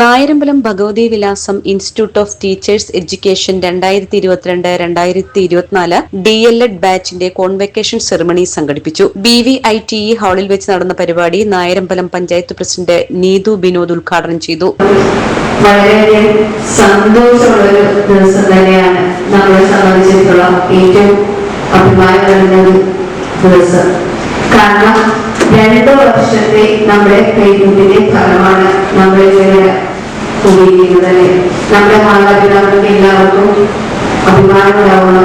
നായരമ്പലം ഭഗവതി വിലാസം institute of teachers education രണ്ടായിരത്തി ഇരുപത്തിരണ്ട് രണ്ടായിരത്തി ഇരുപത്തിനാല് ഡി എൽ എഡ് ബാച്ചിന്റെ കോൺവെക്കേഷൻ സെറമണി സംഘടിപ്പിച്ചു. B V I T E ഹാളിൽ വെച്ച് നടന്ന പരിപാടി നായരമ്പലം പഞ്ചായത്ത് പ്രസിഡന്റ് നീതു ബിനോദ് ഉദ്ഘാടനം ചെയ്തു. വളരെയധികം സന്തോഷമുള്ളൊരു ദിവസം തന്നെയാണ് നമ്മളെ സംബന്ധിച്ചിടത്തോളം ഏറ്റവും ഒരു ദിവസം. കാരണം രണ്ടു വർഷത്തെ നമ്മുടെ പേരുടെ ഫലമാണ് ഇങ്ങനെ ഉപയോഗിക്കുന്നത് അല്ലെ നമ്മുടെ മാതാപിതാക്കൾക്ക് എല്ലാവർക്കും അഭിമാനമുണ്ടാവുന്ന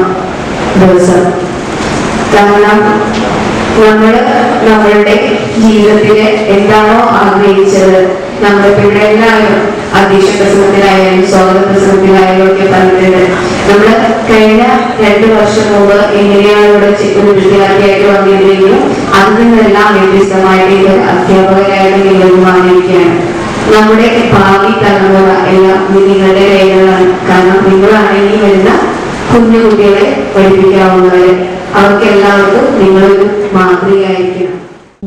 ദിവസം. കാരണം നമ്മൾ നമ്മളുടെ ജീവിതത്തിൽ എന്താണോ ആഗ്രഹിച്ചത് നമ്മളിപ്പോ ഇവിടെ എല്ലാവരും അധ്യക്ഷ പ്രസംഗത്തിലായാലും സ്വാഗത പ്രസംഗത്തിലായാലും ഒക്കെ പറഞ്ഞിട്ടുണ്ട്. നമ്മൾ കഴിഞ്ഞ രണ്ട് വർഷം മുമ്പ് എങ്ങനെയാണ് ഇവിടെ ഒരു വിദ്യാർത്ഥിയായിട്ട് വന്നിരുന്നെങ്കിലും അതിൽ നിന്നെല്ലാം വ്യത്യസ്തമായിട്ട് ഇത് നമ്മുടെ ഭാവി തലമുറ എല്ലാം നിങ്ങളുടെ കൈകളാണ് കാരണം നിങ്ങളാണ് ഇനി വരുന്ന കുഞ്ഞു കുട്ടികളെ പഠിപ്പിക്കാവുന്നവര്. അവർക്ക് എല്ലാവർക്കും നിങ്ങളൊരു മാതൃകയായിരിക്കണം.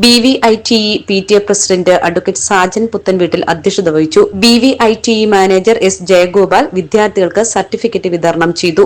B V I T E P T A president advocate Sajan Puthenveettil അധ്യക്ഷത വഹിച്ചു. B V I T E manager S Jayagopal വിദ്യാർത്ഥികൾക്ക് സർട്ടിഫിക്കറ്റ് വിതരണം ചെയ്തു.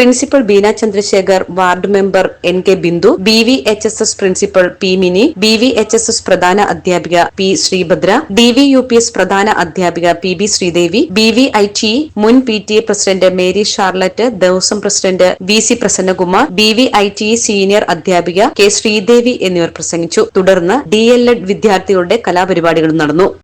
Principal Beena Chandrasekhar ward member N K Bindu B V H S S principal P Mini B V H S S പ്രധാന അധ്യാപിക P Sreebhadra D V U P S പ്രധാന അധ്യാപിക P B Sreedevi B V I T മുൻ P T A president Mary Charlotte Devaswom president V C Prasannakumar B V I T senior അധ്യാപിക K Sreedevi എന്നിവർ പ്രസംഗിച്ചു. തുടർന്ന് D L Ed വിദ്യാർത്ഥികളുടെ കലാപരിപാടികളും നടന്നു.